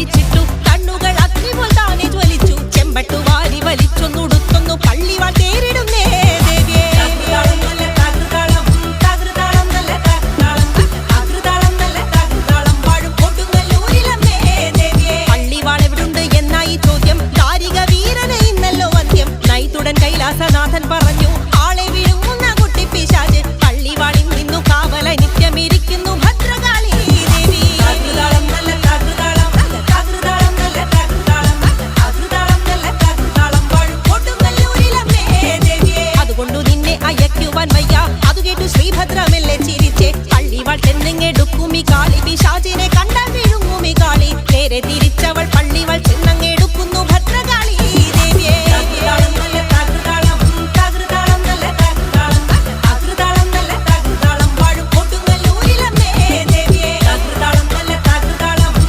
പേടിച്ചിട്ടു കണ്ണുകൾ വലിച്ചൊന്നുടുത്തൊന്നു പള്ളിവാൾ കൈലാസനാഥൻ പറ മറക്കുവാൻ വയ്യ. അത് കേട്ടു ശ്രീഭദ്രമെല്ലെ ചിരിച്ചേ. പള്ളിവാൾ തെന്നെങ്ങെടുക്കുമി കാളി. പിശാചിനെ കണ്ടാൽ വിഴുങ്ങുമി കാളി. നേരെ തിരി